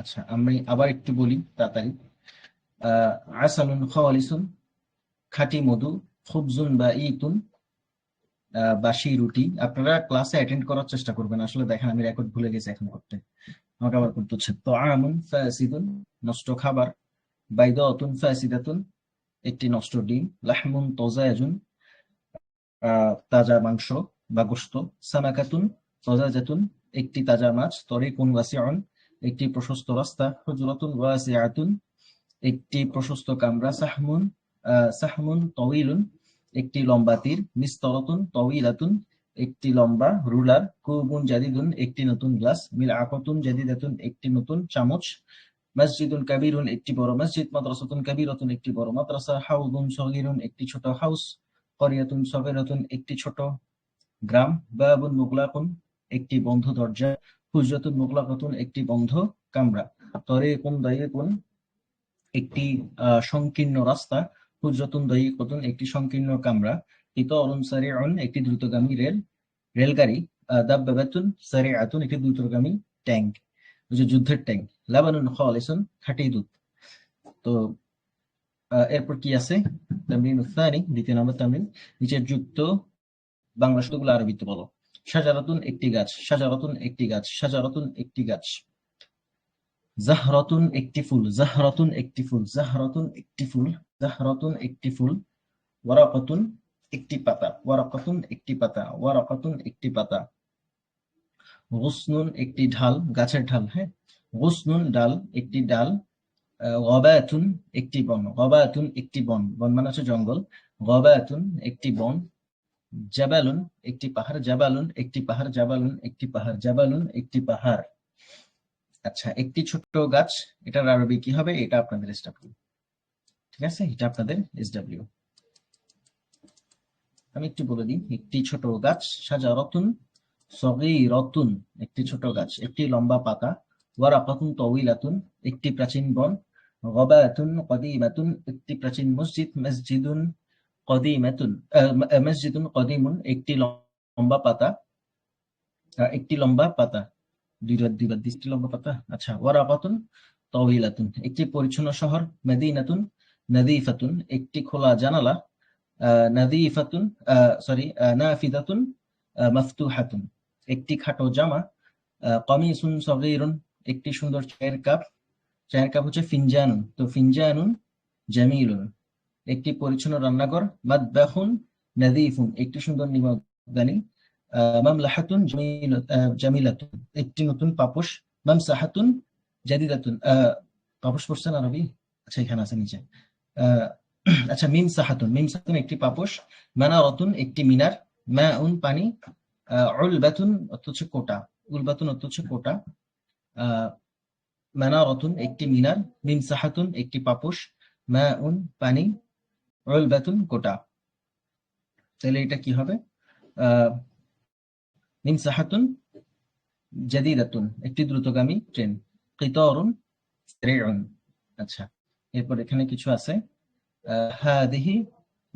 আচ্ছা আমি আবার একটু বলি তাড়াতাড়ি। আসালুন খালিসুন, খাঁটি মধু, খুবজুন বা ইতুন বাসি রুটি। আপনারা ক্লাসে অ্যাটেন্ড করার চেষ্টা করবেন। আসলে দেখেন, আমি রেকর্ড ভুলে গেছি এখন করতে। আমাকে আবার করতে হচ্ছে। তো আমুন ফাসিদুন, নষ্ট খাবার। বাইদাতুন ফাসিদাতুন, একটি নষ্ট ডিম। লাহমুন তজায়াজুন তাজা মাংস বা গোশত। সামাকাতুন তজাজাতুন একটি তাজা মাছ, তরিকুন ওয়াসিউন, একটি প্রশস্ত রাস্তা হুজরাতুন ওয়াসিআতুন, একটি প্রশস্ত কামরা, সাহমুন সাহমুন তওয়িলুন একটি লম্বা তীর মিস্তরাতুন তওয়িলাতুন একটি লম্বা রুলার, কুবুন জাদিদুন, একটি নতুন গ্লাস মিল আকতুন জাদিদাতুন, একটি নতুন চামচ মসজিদুন কাবিরুন, একটি বড় মসজিদ, মাদ্রাসাতুন কাবিরাতুন, একটি বড় মাদ্রাসা, হাউদুন সগিরুন, একটি ছোট হাউস, করিয়াতুন সগীরাতুন, একটি ছোট গ্রাম, বাবুন মুগলাকুন একটি বন্ধ দরজা হুজরাতুন মুগলাকাতুন একটি বন্ধ কামরা। তরে কোন তরিকুন দায়িকুন একটি সংকীর্ণ রাস্তা, হুজরাতুন দায়িকাতুন একটি সংকীর্ণ কামরা। ইতরুন সারিউন একটি দ্রুতগামী রেল, রেলগাড়ি দাব্বাবাতুন সারিআতুন একটি দ্রুতগামী ট্যাঙ্ক যুদ্ধের ট্যাঙ্ক। লাবানুন খালিসুন খাঁটি দুধ তো এরপর কি আছে? তামরিন উত্থানি দ্বিতীয় নম্বর তামরিন। নিচের যুক্ত বাংলা শব্দগুলো আরবিতে বলো। সাজারাতুন একটি গাছ সাজারাতুন একটি গাছ সাজারাতুন একটি গাছ। জাহরাতুন একটি ফুল, জাহরাতুন একটি ফুল, জাহরাতুন একটি ফুল, জাহরাতুন একটি ফুল। ওয়ারাকাতুন একটি পাতা, ওয়ারাকাতুন একটি পাতা, ওয়ারাকাতুন একটি পাতা। গুসনুন একটি ঢাল, গাছের ঢাল হ্যাঁ? গুসনুন ডাল একটি ডাল গবায়াতুন একটি বন, গবায়াতুন একটি বন। বন মানে হচ্ছে জঙ্গল। গবায়াতুন একটি বন জাবালুন, একটি পাহাড় জাবালুন, একটি পাহাড় জাবালুন, একটি পাহাড় জাবালুন, একটি পাহাড়। আচ্ছা একটি ছোট্ট গাছ, এটার আরবি কি হবে? এটা আপনাদের এসডব্লিউ ঠিক আছে? এটা আপনাদের এসডব্লিউ আমি একটু বলে দিই, একটি ছোট গাছ, সাজারাতুন রতুন একটি ছোট গাছ, একটি লম্বা পাতা, ওয়ারাকাতুন তাওয়িলাতুন, একটি প্রাচীন বন, গবায়াতুন কদিমাতুন একটি প্রাচীন মসজিদ, মসজিদুন কদিমাতুন মসজিদুন কদিমুন একটি লম্বা পাতা। একটি লম্বা পাতা। দুইবার দুইবার দৃষ্টি লম্বা পাতা। আচ্ছা ওয়ারাকাতুন তাওয়িলাতুন একটি পরিচ্ছন্ন শহর, মদিনাতুন, নাদিফাতুন। একটি খোলা জানালা নাদিফাতুন সরি নাফিদাতুন মাফতুহাতুন। একটি খাটো জামা কমিসুন সগীরুন। একটি সুন্দর চায়ের কাপ। চায়ের কাপ হচ্ছে ফিনজানুন। তো ফিনজানুন জামিলুন। একটি পরিচ্ছন্ন রান্নাঘর। মাদবাহুন নাদিফুন একটি সুন্দর নিমকদানি আহ, মামলাহাতুন জামিলাতুন একটি নতুন পাপোশ। মামসাহাতুন জাদিদাতুন পাপোশ পড়ছেন আরবি? আচ্ছা এখানে আছে নিচে। আচ্ছা মিম সাহাতুন মিম সাহাতুন একটি পাপোশ। মানারাতুন একটি মিনার। মাউন পানি। আহ, উলবাতুন অর্থ হচ্ছে কোটা। উলবাতুন অর্থ হচ্ছে কোটা মানারাতুন একটি মিনার। মিম সাহাতুন একটি পাপোশ। মাউন পানি। উলবাতুন কোটা। তাহলে এটা কি হবে? মিন সাহাতুন জাদিদাতুন, একটি দ্রুতগামী ট্রেন। কিতারুন সারিউন। আচ্ছা এরপর এখানে কিছু আছে। হাদিহি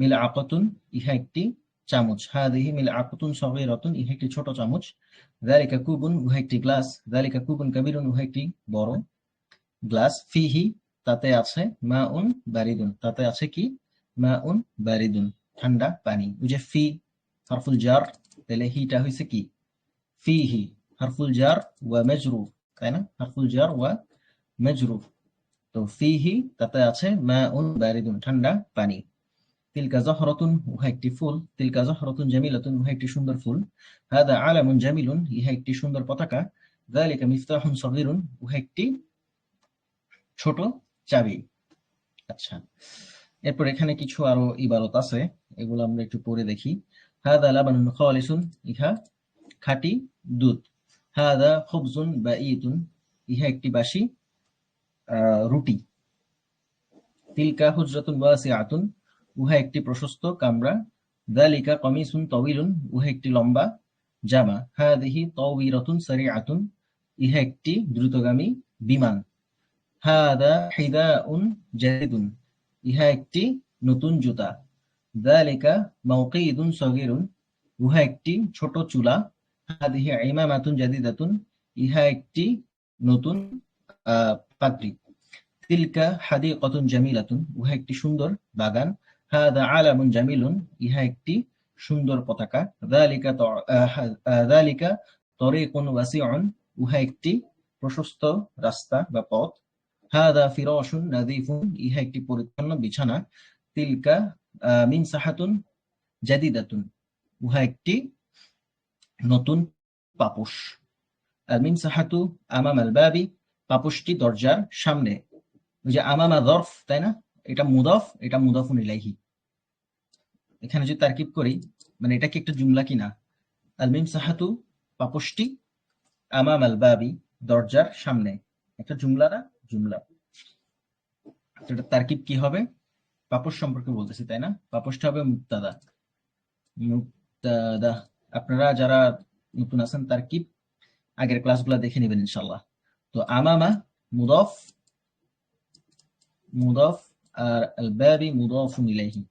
মিল আকাতুন, ইহা একটি চামচ। হাদিহি মিল আকাতুন সগীরাতুন, ইহা একটি ছোট চামচ। যালিকা কুবুন, উহা একটি গ্লাস। যালিকা কুবুন কাবিরুন, উহা একটি বড় গ্লাস। ফিহি, তাতে আছে মাউন, বারিদুন। তাতে আছে কি? মাউন বারিদুন, ঠান্ডা পানি। ওই যে ফি, হারফুল জার, তাহলে হিটা হয়েছে কি? ফিহি, হারফুল জার ওয়া মাজরুর তাই না? হারফুল জার ওয়া মাজরুর তো ফিহি, তাতে আছে মাউন বারিদুন, ঠান্ডা পানি। তিলকা জহরাতুন, উহা একটি ফুল। তিলকা জহরাতুন জামিলাতুন, উহা একটি সুন্দর ফুল। হাদা আলামুন জামিলুন, ইহা একটি সুন্দর পতাকা। যালিকা মিফতাহুন সগীরুন, উহা একটি ছোট চাবি। আচ্ছা। এরপর এখানে কিছু আরও ইবারত আছে, এগুলো আমরা একটু পড়ে দেখি। হাদা লাবানুন খালিসুন, ইহা খাঁটি দুধ। হাদা খুবজুন বাঈতুন ইহা একটি বাসি রুটি। তিলকা হুজরাতুন ওয়াসিআতুন, উহা একটি প্রশস্ত কামরা। দালিকা কমিসুন তওয়িলুন উহা একটি লম্বা জামা। হাদিহি তাওয়িরাতুন সারিআতুন, ইহা একটি দ্রুতগামী বিমান। হাদা হিদাউন জাদিদুন ইহা একটি নতুন জুতা। দালিকা মাওকিদুন সগীরুন উহা একটি ছোট চুলা। হাদিহি ইমামাতুন জাদিদাতুন ইহা একটি নতুন পাগড়ি। তিলকা হাদিকাতুন জামিলাতুন উহা একটি সুন্দর বাগান। হাদা আলামুন জামিলুন ইহা একটি সুন্দর পতাকা। আহ, যালিকা তরিকুন ওয়াসিউন উহা একটি প্রশস্ত রাস্তা বা পথ। হাদা ফিরাশুন নাযীফুন ইহা একটি পরিচ্ছন্ন বিছানা। তিলকা আহ, মিনসাহাতুন জাদিদাতুন উহা একটি নতুন পাপোশ। আল মিনসাহাতু আমাম আল বাবি পাপোশটি দরজার সামনে। ওই যে আমামা দরফ তাই না? এটা মুদফ এটা মুদফুন ইলাইহি। এখানে যদি তারকিব করি মানে এটা কি একটা জুমলা কিনা? আল মিম সাহাতু পাপোশটি আমাম আল বাবি দরজার সামনে। একটা জুমলা না? জুমলা। তো এটা তারকিব কি হবে? পাপোশ সম্পর্কে বলতেছি, তাই না? পাপোশটা হবে মুক্তাদা। মুক্তাদা। আপনারা যারা নতুন আছেন, তারকিব, আগের ক্লাসগুলো দেখে নেবেন ইনশাল্লাহ তো আমামা, মুদফ মুদফ আর আল বাবি মুদফুন ইলাইহি।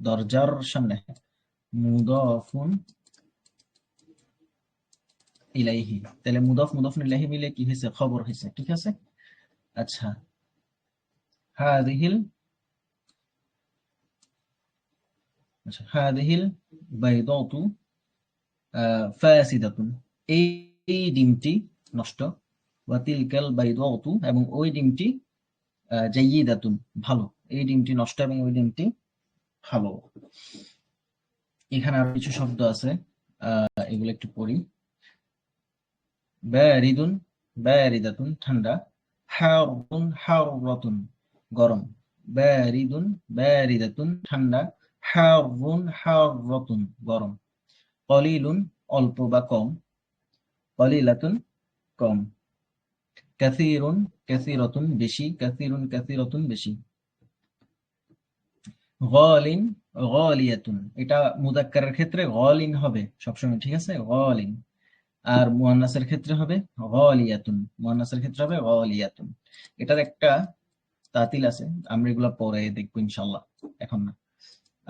দরজার সামনে। মুদফুন ইলাইহি। তাহলে মুদফ, মুদফুন ইলাইহি মিলে কি হয়েছে? খবর হয়েছে। ঠিক আছে? আচ্ছা। হাদিহিল আচ্ছা হাদিহিল বাইদাতু আহ, ফাসিদাতুন। এই ডিমটি নষ্ট। ওয়াতিলকাল বাইদাতু এবং ওই ডিমটি জাইয়িদাতুন ভালো। এই ডিমটি নষ্ট এবং ওই ডিমটি ভালো। এখানে আরও কিছু শব্দ আছে এগুলো একটু পড়ি। বারিদুন বারিদাতুন ঠান্ডা। হারুন হাররাতুন গরম। বারিদুন বারিদাতুন ঠান্ডা। হারুন হাররাতুন গরম। কলিলুন, অল্প বা কম। কলিলাতুন, কম। কাসিরুন, কাসিরাতুন বেশি। কাসিরুন, কাসিরাতুন বেশি। গলিন, গলিয়াতুন। এটা মুদাক্কারের ক্ষেত্রে গলিন হবে সবসময়, ঠিক আছে? গলিন। আর মুয়ান্নাসের ক্ষেত্রে হবে গলিয়াতুন। মুয়ান্নাসের ক্ষেত্রে হবে গলিয়াতুন। এটার একটা তাতিল আছে। আমরা এগুলা পরে দেখব ইনশাল্লাহ এখন না।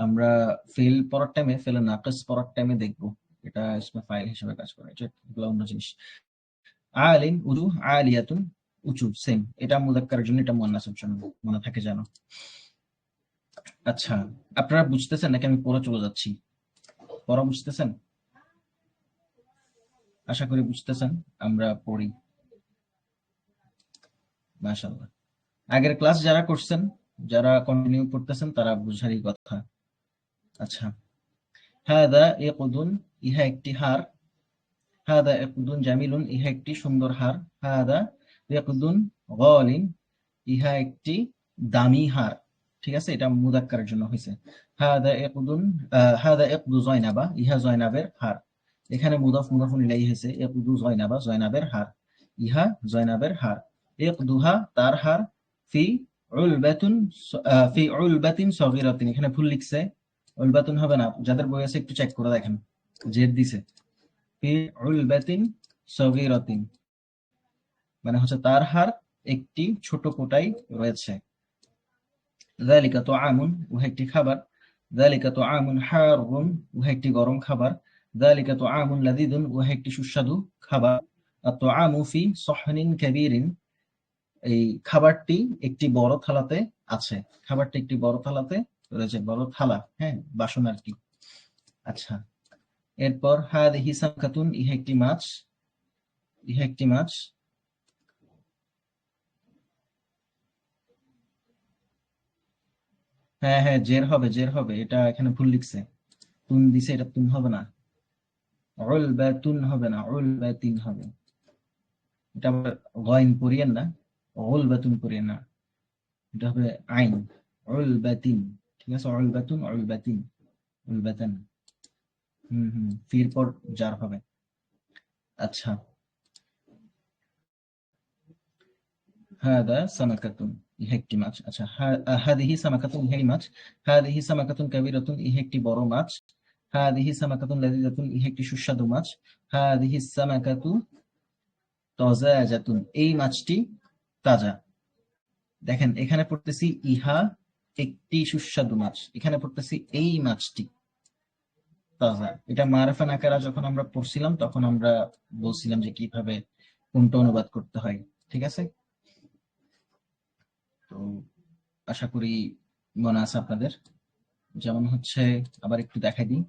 আমরা ফেল পড়ার টাইমে ফেলে নাকস পড়ার টাইমে দেখব। এটা ইসমে ফাইল হিসেবে কাজ করে। এটা এগুলো অন্য জিনিস। আলিন উজু আলিয়াতুন উঁচু সেম এটা মুদাক্কারের জন্য, এটা মুয়ান্নাসের জন্য। মনে থাকে জানো আচ্ছা আপনারা বুঝতেছেন নাকি আমি পড়ে চলে যাচ্ছি? পড়া বুঝতেছেন? আশা করি বুঝতেছেন, আমরা পড়ি। মাশাআল্লাহ। আগের ক্লাস যারা করছেন, যারা কন্টিনিউ করতেছেন তারা বুঝারই কথা। আচ্ছা। হাদা ইকদুন ইহা একটি হার। হাদা ইকদুন জামিলুন, ইহা একটি সুন্দর হার। হাদা ইকদুন গালিন, ইহা একটি দামি হার। ঠিক আছে? এটা মুদাক্কারের জন্য হয়েছে। হাদা ইকদুন হাদা ইকদু জয়নাবা, ইহা জয়নাবের হার। এখানে মুদাফ, মুদাফুন ইলাইহি হয়েছে ইকদু জয়নাবা জয়নাবের হার। ইহা জয়নাবের হার। ইকদুহা তার হার, ফি উলবাতুন ফি উলবাতিন এখানে ভুল লিখছে, উলবাতুন হবে না। যাদের বই আছে একটু চেক করে দেখেন। জেদ দিছে। ফি উলবাতিন মানে হচ্ছে তার হার একটি ছোট কোটাই রয়েছে। যালিকা তুআমুন, উহা একটি খাবার। যালিকা তুআমুন হারুন, উহা একটি গরম খাবার। যালিকা তুআমুন লাযীযুন উহা একটি সুস্বাদু খাবার। আত-তুআমু ফি সহনিন কাবীরিন এই খাবারটি একটি বড় থালাতে আছে। খাবারটি একটি বড় থালাতে রয়েছে, বড় থালা হ্যাঁ বাসন আর কি। আচ্ছা এরপর হাদিহি সামকাতুন ইহা একটি মাছ, ইহা একটি মাছ। হ্যাঁ হ্যাঁ জের হবে জের হবে, এটা এখানে ভুল লিখছে। তুন দিছে, এটা তুন হবে না। উল বা তুন হবে না উল বা তিন হবে এটা আবার গয়ন পড়িয়েন না উল বা তুন পড়িয়েন না এটা হবে আইন উল বা তিন ঠিক আছে উল বা তুন উল বা তিন উল বা তান হুম হুম ফির পর যার হবে আচ্ছা هذا سمكة ইহা একটি মাছ আচ্ছা হা- হাদিহি সামাকাতুন ইহাই মাছ হাদিহি সামাকাতুন কাবীরাতুন ইহা একটি বড় মাছ হাদিহি সামাকাতুন লাযীযাতুন ইহা একটি সুস্বাদু মাছ. হাদিহি সামাকাতু তাজাজাতুন এই মাছটি তাজা। দেখেন, এখানে পড়তেছি ইহা একটি সুস্বাদু মাছ। এখানে পড়তেছি এই মাছটি তাজা। এটা মারেফা নাকেরা যখন আমরা পড়ছিলাম, তখন আমরা বলছিলাম যে কীভাবে কোনটা অনুবাদ করতে হয়। ঠিক আছে? তো আশা করি মনে আছে আপনাদের। যেমন হচ্ছে, আবার একটু দেখাই দিই।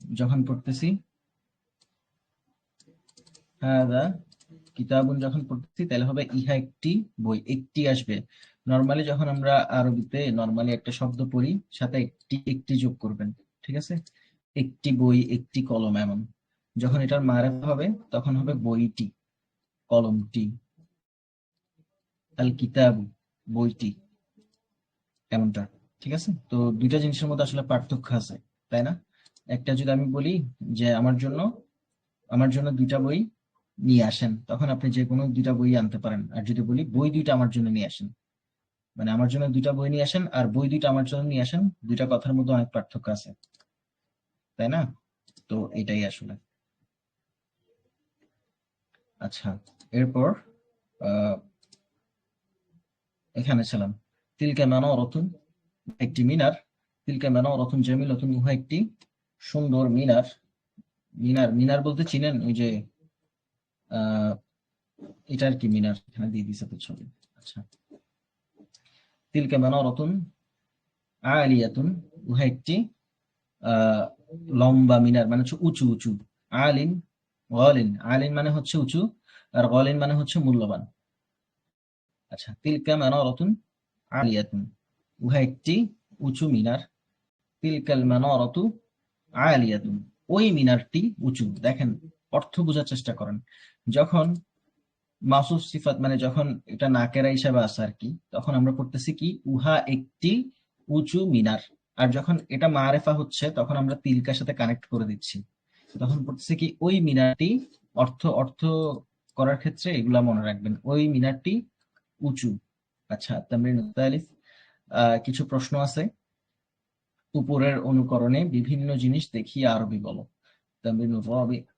যখন পড়তেছি, হাদা কিতাবুন যখন পড়তেছি, তাহলে হবে ইহা একটি বই, একটি আসবে। নরমালি যখন আমরা আরবিতে নরমালি একটা শব্দ পড়ি, সাথে একটি একটি যোগ করবেন, ঠিক আছে? একটি বই, একটি কলম এমন। যখন এটার মারেফ হবে, তখন হবে বইটি, কলমটি। আল কিতাবু, বইটি, এমনটা, ঠিক আছে? তো দুইটা জিনিসের মধ্যে আসলে পার্থক্য আছে, তাই না? একটা যদি আমি বলি যে আমার জন্য আমার জন্য দুইটা বই নিয়ে আসেন, তখন আপনি যে কোনো দুইটা বই আনতে পারেন। আর যদি বলি বই দুইটা আমার জন্য নিয়ে আসেন মানে আমার জন্য দুইটা বই নিয়ে আসেন আর বই দুইটা আমার জন্য নিয়ে আসেন, দুইটা কথার মধ্যে অনেক পার্থক্য আছে। তাই না? তো এটাই আসলে। আচ্ছা এরপর এখানে ছিলাম তিলকে মানো রতুন একটি মিনার। তিলকে মানো রতুন জামিলাতুন, উহা একটি সুন্দর মিনার। মিনার মিনার বলতে চিনেন? ওই যে, আহ এটার কি মিনার, এখানে দিয়ে দিছে তো ছবি। আচ্ছা। তিলকা মানো রতুন আলিয়াতুন, উহা একটি লম্বা মিনার মানে হচ্ছে উঁচু উঁচু। আলিন, গলিন। আলিন মানে হচ্ছে উঁচু, আর গলিন মানে হচ্ছে মূল্যবান। আচ্ছা তিলকা মানারাতুন আলিয়াতুন। উহা একটি উঁচু মিনার। তিলকাল মানারাতু আলিয়াতুন ওই মিনারটি উঁচু। দেখেন, অর্থ বোঝার চেষ্টা করেন। যখন মাসুফ সিফাত মানে যখন এটা নাকেরা হিসাবে আসে আর কি, তখন আমরা করতেছি কি, উহা একটি উঁচু মিনার। আর যখন এটা মারেফা হচ্ছে, তখন আমরা তিলকার সাথে কানেক্ট করে দিচ্ছি। তখন পড়তেছি কি, ওই মিনারটি অর্থ অর্থ করার ক্ষেত্রে এগুলা মনে রাখবেন। ওই মিনারটি উঁচু। আচ্ছা তামরিন তালিফ কিছু প্রশ্ন আছে? উপরের অনুকরণে বিভিন্ন জিনিস দেখিয়ে আরবি বলো।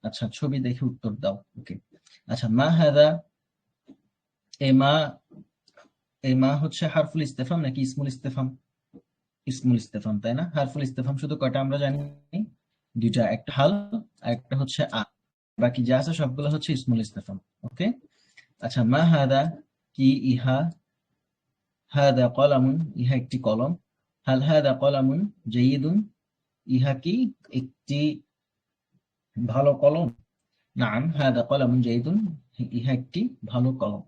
আচ্ছা ছবি দেখে উত্তর দাও। ওকে আচ্ছা মা হাদা? এ মা এ মা হচ্ছে হারফুল ইস্তেফাম নাকি ইসমুল ইস্তেফাম? ইসমুল ইস্তেফাম, তাই না? হারফুল ইস্তেফাম শুধু কয়টা আমরা জানি? দুইটা, একটা হাল, আর একটা হচ্ছে আ। বাকি যা আছে সবগুলো হচ্ছে ইসমুল ইস্তেফাম, ওকে? আচ্ছা মা হাদা কি ইহা? হাদা কলামুন, ইহা একটি কলম। হাল হাদা কলামুন জাইয়িদুন ইহা কি একটি ভালো কলম নাম হাদা কলামুন জাইয়িদুন ইহা একটি ভালো কলম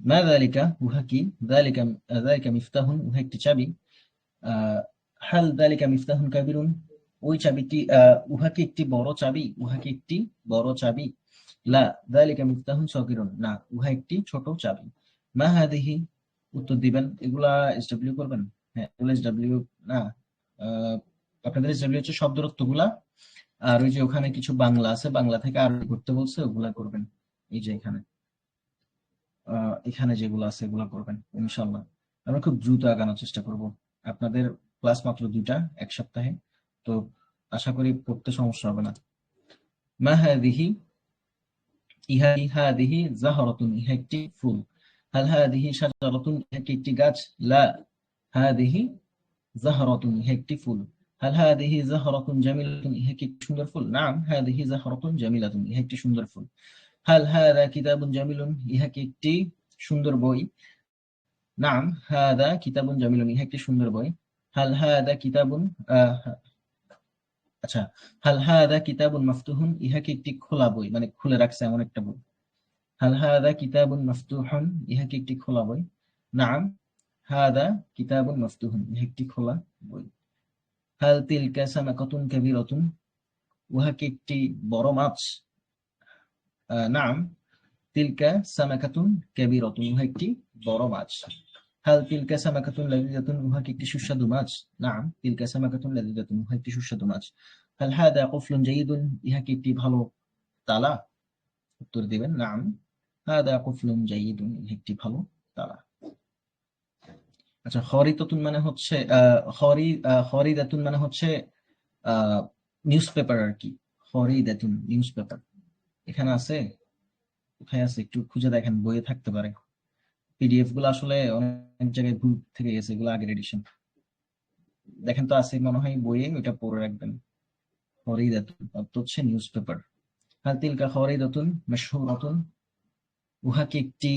মা যালিকা উহা কি যালিকা যালিকা মিফতাহুন উহা একটি চাবি হাল যালিকা মিফতাহুন কাবিরুন ওই চাবিটি উহা কি একটি বড় চাবি উহা কি একটি বড় চাবি লা যালিকা মিফতাহুন সগীরুন না উহা একটি ছোট চাবি মা হাদিহি উত্তর দিবেন। এগুলা এসডব্লিউ করবেন। হ্যাঁ এগুলো এসডব্লিউ না আপনাদের এসডব্লিউ হচ্ছে শব্দরত্বগুলা আর ওই যে ওখানে কিছু বাংলা আছে, বাংলা থেকে আর করতে বলছে, ওগুলা করবেন। এই যে এখানে এখানে যেগুলো আছে, এগুলো করবেন ইনশাল্লাহ আমরা খুব দ্রুত আগানোর চেষ্টা করব। আপনাদের ক্লাস মাত্র দুইটা, এক সপ্তাহে, তো আশা করি পড়তে সমস্যা হবে না। মা হাদিহি, ইহা ইহা দিহি জাহরাতুন, ইহা একটি ফুল। একটি গাছ লা হাদিহি একটি ফুল হাল হাদিহি সুন্দর ফুল নাম হাদিহি সুন্দর ফুল হাল হাদা জামিলুন ইহা কি একটি সুন্দর বই নাম হাদা কিতাবুন জামিলুন ইহা একটি সুন্দর বই হাল হাদা কিতাবুন আচ্ছা হাল হাদা কিতাবুন মাফতুহুন ইহা কি একটি খোলা বই মানে খুলে রাখছে এমন একটা বই হাল হাদা কিতাবুন মাফতুহুন ইহা কি একটি খোলা বই? নাম হাদা কিতাবুন মাফতুহুন ইহা একটি খোলা বই। হাল তিলকা সামাকাতুন কাবীরাতুন উহা কি একটি বড় মাছ? নাম তিলকা সামাকাতুন কাবীরাতুন উহা একটি বড় মাছ। হাল তিলকা সামাকাতুন লাযিযাতুন উহা কি একটি সুস্বাদু মাছ? নাম তিলকা সামাকাতুন লাযিযাতুন উহা একটি সুস্বাদু মাছ। হাল হাদা কুফলুন জাইয়িদুন ইহা কি একটি ভালো তালা? উত্তর দিবেন, নাম হাদা কুফলুন জাইয়িদুন ইহা একটি ভালো তালা আচ্ছা খরিতাতুন মানে হচ্ছে খরি খরিদাতুন মানে হচ্ছে নিউজ পেপার আর কি খরিদাতুন নিউজ পেপার এখানে আছে? কোথায় আছে? একটু খুঁজে দেখেন, বইয়ে থাকতে পারে। পিডিএফগুলো আসলে অনেক জায়গায় ভুল থেকে গেছে, এগুলো আগের এডিশন দেখেন তো, আছে মনে হয় বইয়ে, ওইটা পড়ে রাখবেন। খরিদাতুন অর্থ হচ্ছে নিউজ পেপার হাল তিলকা খরিদাতুন মাশহুরাতুন। উহা কি একটি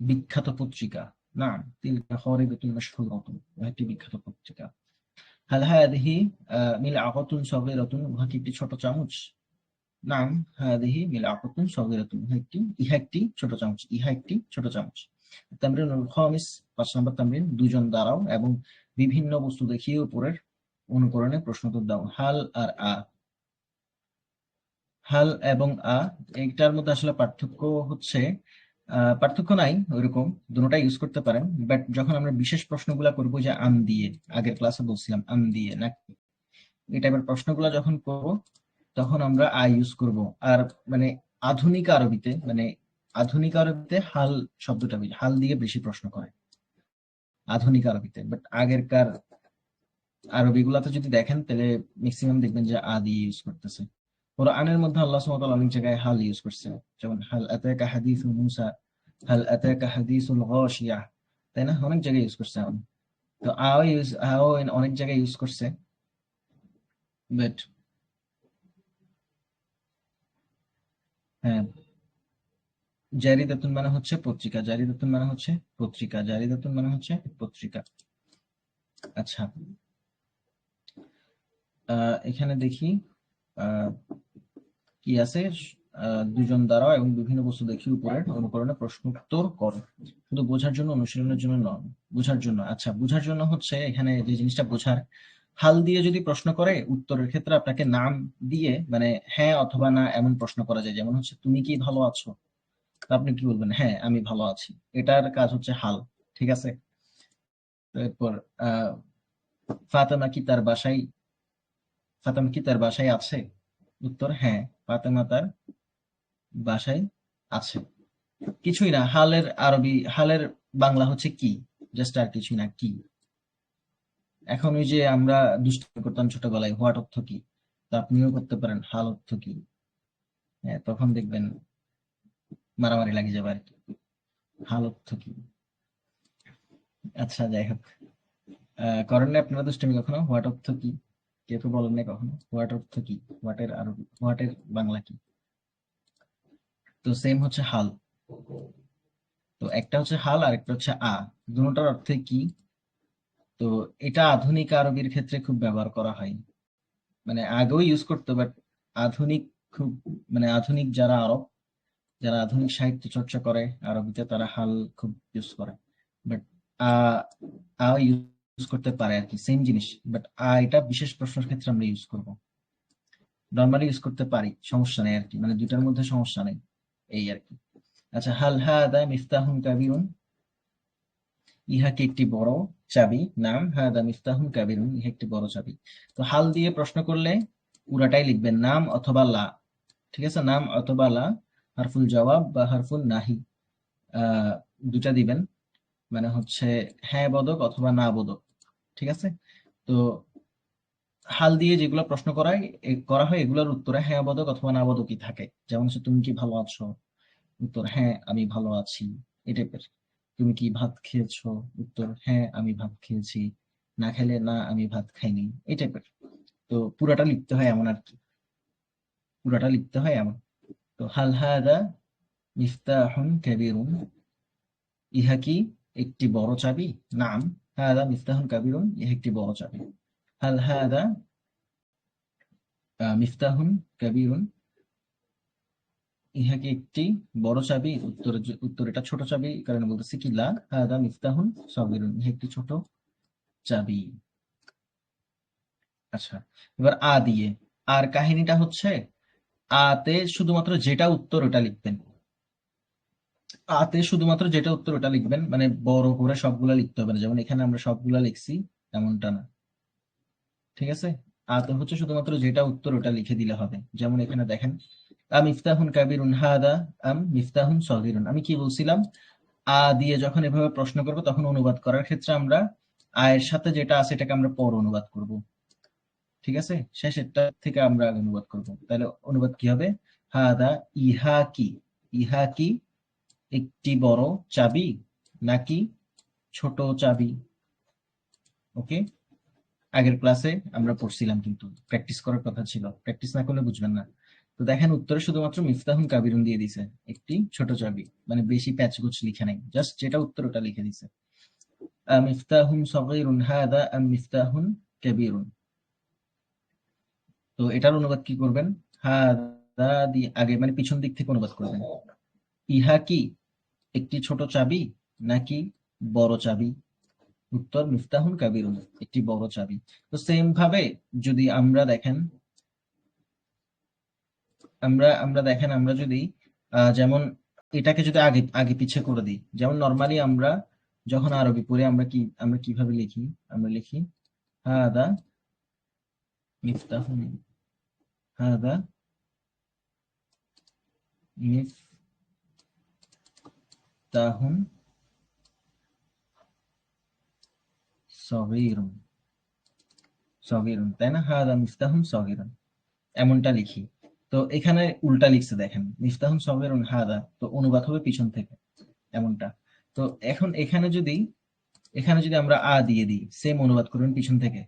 বিখ্যাত পত্রিকা। না তিলকা খরিদাতুন মাশহুরাতুন উহা একটি বিখ্যাত পত্রিকা। হাল হাদিহি মিলআকাতুন সগীরাতুন উহা কি একটি ছোট চামচ। নাম হাদিহি মিলআকাতুন সগীরাতুন উহা একটি, ইহা একটি ছোট চামচ, ইহা একটি ছোট চামচ। তামরিনুল খামিস, পাঁচ নম্বর তামরিন দুজন দাঁড়াও এবং বিভিন্ন বস্তু দেখিয়ে উপরের অনুকরণে প্রশ্নোত্তর দাও। হাল আর আ। হাল এবং আ, এইটার মধ্যে আসলে পার্থক্য হচ্ছে পার্থক্য নাই, ওইরকম দুটোটা ইউজ করতে পারেন বাট যখন আমরা বিশেষ প্রশ্নগুলা করব যে আম দিয়ে, আগের ক্লাসে বলছিলাম, আম দিয়ে নাকি এই টাইপের প্রশ্নগুলো যখন করব, তখন আমরা আ ইউজ করব, আর মানে আধুনিক আরবিতে মানে আধুনিক আরবিতে হাল শব্দটা হাল দিয়ে বেশি প্রশ্ন করে। আধুনিক আরবিতে বাট আগেরকার আরবি গুলাতে যদি দেখেন, তাহলে ম্যাক্সিমাম দেখবেন যে আ দিয়ে ইউজ করতেছে। কোরআনের মধ্যে আল্লাহ সুবহানাহু অনেক জায়গায় হাল ইউজ করছে যেমন, হাল আতাকা হাদিসু মুসা, হাল আতাকা হাদিসুল গাশিয়া। তাই না? অনেক জায়গায় ইউজ করছে এখন। তো আও ইউজ আও অনেক জায়গায় ইউজ করছে। বাট হ্যাঁ। জারিদাতুন মানে হচ্ছে পত্রিকা। জারিদাতুন মানে হচ্ছে পত্রিকা। জারিদাতুন মানে হচ্ছে পত্রিকা। আচ্ছা। এখানে দেখি। কি আছে? দুজন দ্বারা এবং বিভিন্ন বস্তু দেখি উপরের অনুকরণে প্রশ্ন উত্তর কর। শুধু বোঝার জন্য, অনুশীলনের জন্য নয়, বোঝার জন্য। আচ্ছা বোঝার জন্য হচ্ছে এখানে যে জিনিসটা বোঝার, হাল দিয়ে যদি প্রশ্ন করে, উত্তরের ক্ষেত্রে আপনাকে নাম দিয়ে মানে হ্যাঁ অথবা না এমন প্রশ্ন করা যায়। যেমন হচ্ছে, তুমি কি ভালো আছো? আপনি কি বলবেন? হ্যাঁ আমি ভালো আছি। এটার কাজ হচ্ছে হাল, ঠিক আছে? তারপর, আহ, ফাতেমা কি তার বাসায় ফাতেমা কি তার বাসায় আছে? উত্তর হ্যাঁ ফাতেমা তার বাসায় আছে। কিছুই না, হালের আরবি, হালের বাংলা হচ্ছে কি? জাস্ট আর কিছুই না, কি? এখন ওই যে আমরা দুষ্ট করতাম ছোটবেলায় হোয়াট অর্থ কি? তা আপনিও করতে পারেন, হাল অর্থ কি? হ্যাঁ তখন দেখবেন মারামারি লাগে যাবে আর কি। হাল অর্থ কি? আচ্ছা যাই হোক। করেন আপনারা দুষ্টামি কখনো? হোয়াট অর্থ কি? কেউ তো বলেন না কখনো? হোয়াট অর্থ কি? হোয়াটের আরবি হোয়াটের বাংলা কি? তো সেম হচ্ছে হাল। তো একটা হচ্ছে হাল আর একটা হচ্ছে আ। দুটোটার অর্থে কি? তো এটা আধুনিক আরবির ক্ষেত্রে খুব ব্যবহার করা হয়। মানে আগেও ইউজ করতো বাট আধুনিক খুব মানে আধুনিক যারা আরব, যারা আধুনিক সাহিত্য চর্চা করে, আরবিতে তারা হাল খুব ইউজ করে। বাট আ আ ইউজ করতে পারে আর কি সেম জিনিস বাট এটা বিশেষ প্রশ্নের ক্ষেত্রে আমরা ইউজ করব। নর্মালি ইউজ করতে পারি, সমস্যা নেই আর কি মানে দুটার মধ্যে সমস্যা নেই, এই আর কি। আচ্ছা হাল হা হাদা মিফতাহুন কাবিরুন, ইহা কি একটি বড় চাবি? নাম, হাদা মিফতাহুন কাবিরুন, ইহা একটি বড় চাবি। তো হাল দিয়ে প্রশ্ন করলে পুরাটাই লিখবেন, নাম অথবা লা, ঠিক আছে? নাম অথবা লা, হারফুল জবাব বা হারফুল নাহি দুটা দিবেন মানে হচ্ছে হ্যাঁ বোধক অথবা না বোধক ঠিক আছে? তো হাল দিয়ে যেগুলো প্রশ্ন করায় করা হয়, এগুলোর উত্তরে হ্যাঁ বোধক অথবা না বোধকই থাকে। যেমন হচ্ছে, তুমি কি ভালো আছো? উত্তর হ্যাঁ আমি ভালো আছি। এই টাইপের। তুমি কি ভাত খেয়েছো? উত্তর হ্যাঁ আমি ভাত খেয়েছি। না খেলে, না, আমি ভাত খাইনি। এই টাইপের। তো পুরাটা লিখতে হয় এমন আর কি। পুরাটা লিখতে হয় এমন। তো হাল হাদা মিফতাহুন কাবীরুন। ইহা কি একটি বড় চাবি? নাম। হাদা মিফতাহুন কাবীরুন ইহা একটি চাবি হাল হাদা মিফতাহুন কাবীরুন ইহা কি একটি বড় চাবি উত্তর উত্তর এটা ছোট চাবি কারণ বলতেছি কি লা হাদা মিফতাহুন সাগীরুন ইহা একটি ছোট চাবি আচ্ছা এবার আ দিয়ে, আর কাহিনীটা হচ্ছে, আতে শুধুমাত্র যেটা উত্তর ওটা লিখবেন। আতে শুধুমাত্র যেটা উত্তর ওটা লিখবেন মানে বড় করে সবগুলা লিখতে হবে না। যেমন এখানে আমরা সবগুলা লিখছি এমনটা না। ঠিক আছে? আতে হচ্ছে শুধুমাত্র যেটা উত্তর ওটা লিখে দিলে হবে। যেমন এখানে দেখেন, আম মিফতাহুন কাবিরুন হাদা, আম মিফতাহুন সগীরুন। আমি কি বলছিলাম? আ দিয়ে যখন এভাবে প্রশ্ন করব, তখন অনুবাদ করার ক্ষেত্রে আমরা আয়ের সাথে যেটা আছে এটাকে আমরা পর অনুবাদ করব। ঠিক আছে? শেষেরটা থেকে আমরা অনুবাদ করব। তাহলে অনুবাদ কি হবে? হাদা ইহা কি? ইহা কি? একটি বড় চাবি নাকি ছোট চাবি? ওকে আগের ক্লাসে আমরা পড়ছিলাম কিন্তু প্র্যাকটিস করার কথা ছিল। প্র্যাকটিস না করলে বুঝবেন না। তো দেখেন, উত্তরে শুধুমাত্র মিফতাহুন কাবিরুন দিয়ে দিছে একটি ছোট চাবি। মানে বেশি প্যাচগুচ লিখে নাই জাস্ট যেটা উত্তর ওটা লিখে দিছে। মিফতাহুন সগীরুন হাদা, আম মিফতাহুন কাবীরুন। তো এটার অনুবাদ কি করবেন? হাদা দিয়ে আগে মানে পিছন দিক থেকে অনুবাদ করবেন। ইহা কি? একটি ছোট চাবি নাকি বড় চাবি? উত্তর, মিফতাহুন কাবিরুন, একটি বড় চাবি। তো সেম ভাবে যদি আমরা দেখেন, আমরা আমরা দেখেন, আমরা যদি যেমন এটাকে যদি আগে আগে পিছে করে দিই, যেমন নর্মালি আমরা যখন আরবি পড়ে, আমরা কি, আমরা কীভাবে লিখি? আমরা লিখি, হাদা মিফতাহুন, হাদা মিফতাহুন সগীরুন। সগীরুন, তাই না? হাদা মিফতাহুন সগীরুন। এমনটা তো এখানে উল্টা লিখছে, দেখেন। মিফতাহুন সগীরুন, হাদা। তো অনুবাদ হবে পিছন থেকে, এমনটা। তো এখন এখানে যদি এখানে যদি আমরা আ দিয়ে দিই সেম অনুবাদ করবেন পিছন থেকে।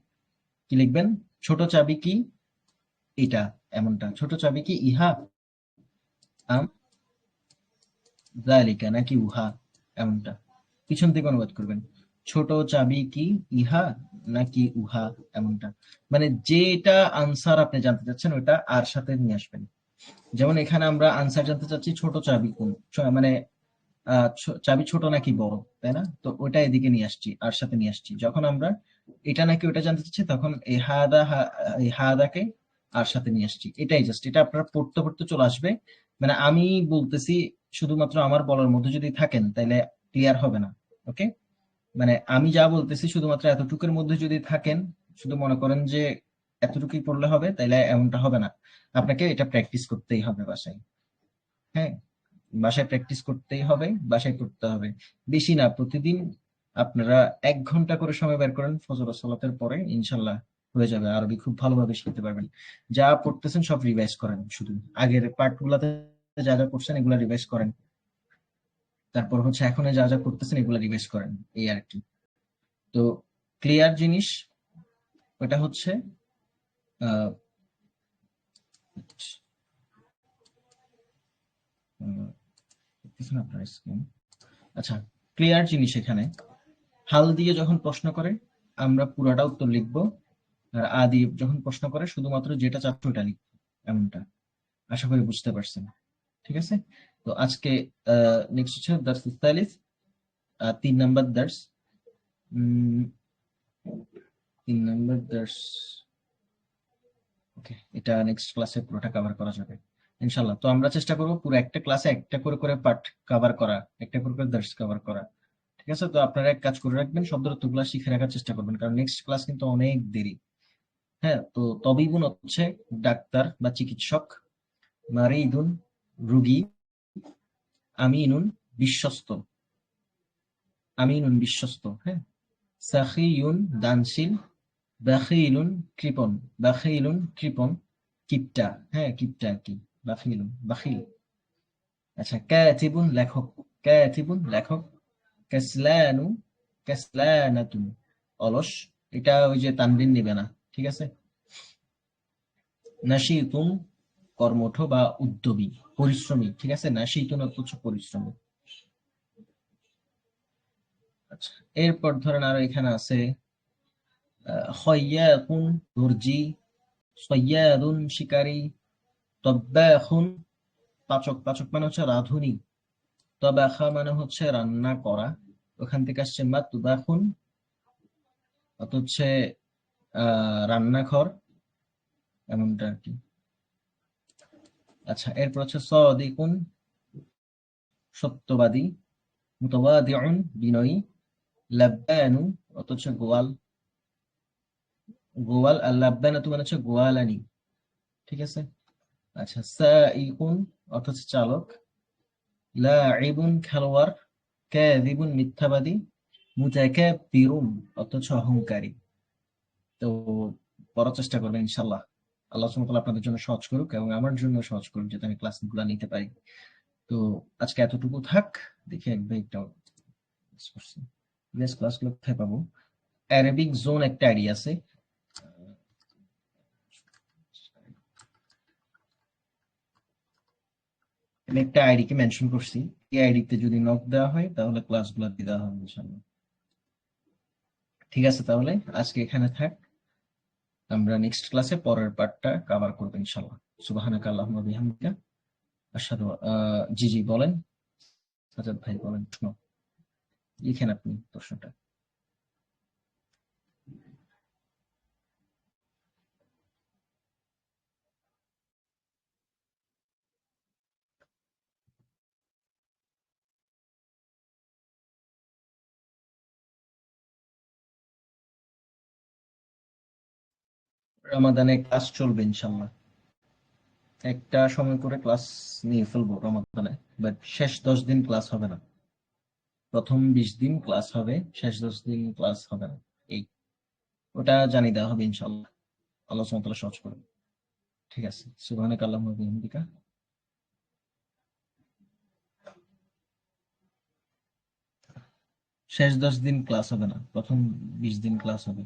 কি লিখবেন? ছোট চাবি কি? এটা, এমনটা। ছোট চাবি কি? ইহা, আম জালিকা নাকি উহা, এমনটা। পিছন থেকে অনুবাদ করবেন। ছোট চাবি কি ইহা নাকি উহা, এমনটা। মানে যেটা আনসার আপনি জানতে চাচ্ছেন, ওটা আর সাথে নিয়ে আসবেন। যেমন এখানে আমরা আনসার জানতে চাচ্ছি, ছোট চাবি কোন? মানে চাবি ছোট নাকি বড়, তাই না? তো ওটা এদিকে নিয়ে আসছি, আর সাথে নিয়ে আসছি। যখন আমরা এটা নাকি ওটা জানতে চাচ্ছি, তখন এই হাদা হাদাকে আর সাথে নিয়ে আসছি। এটাই জাস্ট এটা আপনারা পড়তে পড়তে চলে আসবে। মানে আমি বলতেছি শুধুমাত্র আমার বলার মধ্যে যদি থাকেন তাহলে ক্লিয়ার হবে না ওকে মানে আমি যা বলতেছি শুধুমাত্র এতটুকুর মধ্যে যদি থাকেন, শুধু মনে করেন যে এতটুকুই পড়লে হবে, তাইলে এমনটা হবে না। আপনাকে এটা প্র্যাকটিস করতেই হবে বাসায় হ্যাঁ? বাসায় প্র্যাকটিস করতেই হবে, বাসায় করতে হবে। বেশি না, প্রতিদিন আপনারা এক ঘণ্টা করে সময় বের করেন, ফজর সালাতের পরে ইনশাল্লাহ হয়ে যাবে। আরবি খুব ভালোভাবে শিখতে পারবেন। যা পড়তেছেন সব রিভাইজ করেন শুধু। আগের পার্ট গুলাতে যা যা করছেন এগুলা রিভাইজ করেন। তারপর হচ্ছে এখন যা যা করতেছেন এগুলা রিভাইজ করেন, এই আর কি। তো ক্লিয়ার জিনিস, ওটা হচ্ছে আচ্ছা ক্লিয়ার জিনিস এখানে। হাল দিয়ে যখন প্রশ্ন করে, আমরা পুরাটা উত্তর লিখব। আর আ দিয়ে যখন প্রশ্ন করে, শুধুমাত্র যেটা চাচ্ছ ওটা লিখব, এমনটা। আশা করি বুঝতে পারছেন। ঠিক আছে? তো আজকে নেক্সট হচ্ছে দার্স ইস্তালিস তিন নাম্বার দার্স তিন নাম্বার দার্স ওকে এটা নেক্সট ক্লাসে পুরোটা কভার করা যাবে। ইনশাল্লাহ তো আমরা চেষ্টা করব পুরো একটা ক্লাসে একটা করে করে পার্ট কভার করা, একটা করে করে দার্স কভার করা। ঠিক আছে? তো আপনারা এক কাজ করে রাখবেন শব্দগুলো শিখে রাখার চেষ্টা করবেন, কারণ নেক্সট ক্লাস কিন্তু অনেক দেরি। হ্যাঁ তো তবিবুন হচ্ছে ডাক্তার বা চিকিৎসক, মারিদুন রুগী, আমিনুন বিশ্বস্ত। আমিনুন বিশ্বস্ত হ্যাঁ? সাখিউন দানশীল, বাখিলুন কৃপন বাখিলুন কৃপন কিপটা হ্যাঁ কিপটা কি। বাখিলুন, বাখিল। আচ্ছা কাতিবুন লেখক কাতিবুন লেখক, কাসলানু, কাসলানাতুন। অলস, এটা ওই যে তানবিন নিবে না, ঠিক আছে? নাশিতুন কর্মঠ বা উদ্যমী পরিশ্রমী, ঠিক আছে? নাশিতুন অর্থ হচ্ছে পরিশ্রমী। আচ্ছা এরপর ধরেন আরও এখানে আছে খয়াকুন দর্জি সৈয়াদুন শিকারী তব্বাখুন পাচক পাচক মানে হচ্ছে রাঁধুনি। তবাখা মানে হচ্ছে রান্না করা। ওখান থেকে আসছে মা তুবাখুন অত হচ্ছে রান্নাঘর, এমনটা আর কি। আচ্ছা এরপর হচ্ছে সদিকুন, সত্যবাদী মুতাওয়াদিউন বিনয়ী, লাব্বানু হচ্ছে গোয়াল। গোয়াল আর লাব্বানাতু মানে হচ্ছে গোয়ালানি। ঠিক আছে? আচ্ছা সাইকুন অর্থ চালক। লাইবুন খেলোয়াড়। কাযিবুন, মিথ্যাবাদী। মুতাকাব্বিরুন, অর্থ অহংকারী। তো পড়ার চেষ্টা করবেন ইনশাল্লাহ আল্লাহ আপনাদের জন্য সহজ করুক এবং আমার জন্য সহজ করুক যাতে আমি ক্লাসগুলা নিতে পারি। তো আজকে এতটুকু থাক, দেখি একবার একটা নেক্সট কোথায় পাবো? অ্যারাবিক জোন একটা আইডি আছে। আমি একটা আইডি কে মেনশন করছি। এই আইডিতে যদি নক দেওয়া হয়, তাহলে ক্লাসগুলো দিয়ে দেওয়া হবে ঠিক আছে তাহলে, আজকে এখানে থাক। আমরা নেক্সট ক্লাসে পরের পার্টটা কভার করব ইনশাআল্লাহ। সুবহানাকা আল্লাহুম্মা বিহামদিকা। আশহাদু জি জি, বলেন। সাজাদ ভাই, বলেন। লিখেন আপনি প্রশ্নটা। রমাদানে ক্লাস চলবে ইনশাল্লাহ একটা সময় করে ক্লাস নিয়ে ফেলব রমাদানে বাট শেষ দশ দিন ক্লাস হবে না। প্রথম বিশ দিন ক্লাস হবে, শেষ দশ দিন ক্লাস হবে না। এই ওটা জানিয়ে দেওয়া হবে ইনশাল্লাহ আল্লাহ সুবহানাহু সহজ করবে ঠিক আছে সুবহানাকা আল্লাহুম্মা বিহামদিকা। শেষ দশ দিন ক্লাস হবে না, প্রথম বিশ দিন ক্লাস হবে।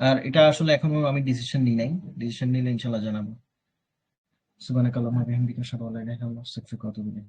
আর এটা আসলে এখনও আমি ডিসিশন নিই নাই। ডিসিশন নিলে ইনশাল্লাহ জানাব। সুবহানাকা আল্লাহুম্মা বিহামদিকা, আশহাদু আল্লা ইলাহা ইল্লা আনতা আস্তাগফিরুকা ওয়া আতুবু ইলাইক।